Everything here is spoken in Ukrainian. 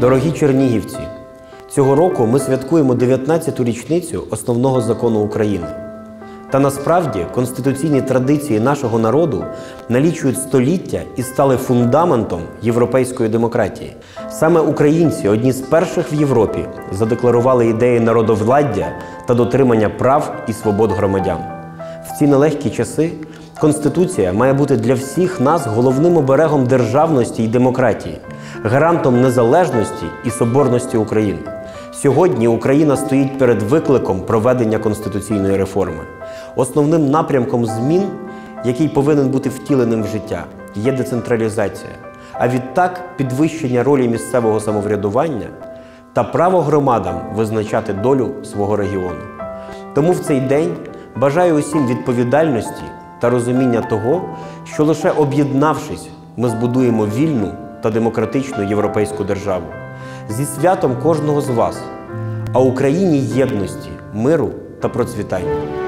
Дорогі чернігівці, цього року ми святкуємо 19-ту річницю основного закону України. Та насправді конституційні традиції нашого народу налічують століття і стали фундаментом європейської демократії. Саме українці одні з перших в Європі задекларували ідеї народовладдя та дотримання прав і свобод громадян. В ці нелегкі часи Конституція має бути для всіх нас головним оберегом державності і демократії, гарантом незалежності і соборності України. Сьогодні Україна стоїть перед викликом проведення конституційної реформи. Основним напрямком змін, який повинен бути втіленим в життя, є децентралізація, а відтак підвищення ролі місцевого самоврядування та право громадам визначати долю свого регіону. Тому в цей день бажаю усім відповідальності та розуміння того, що лише об'єднавшись, ми збудуємо вільну та демократичну європейську державу зі святом кожного з вас, а Україні єдності, миру та процвітання.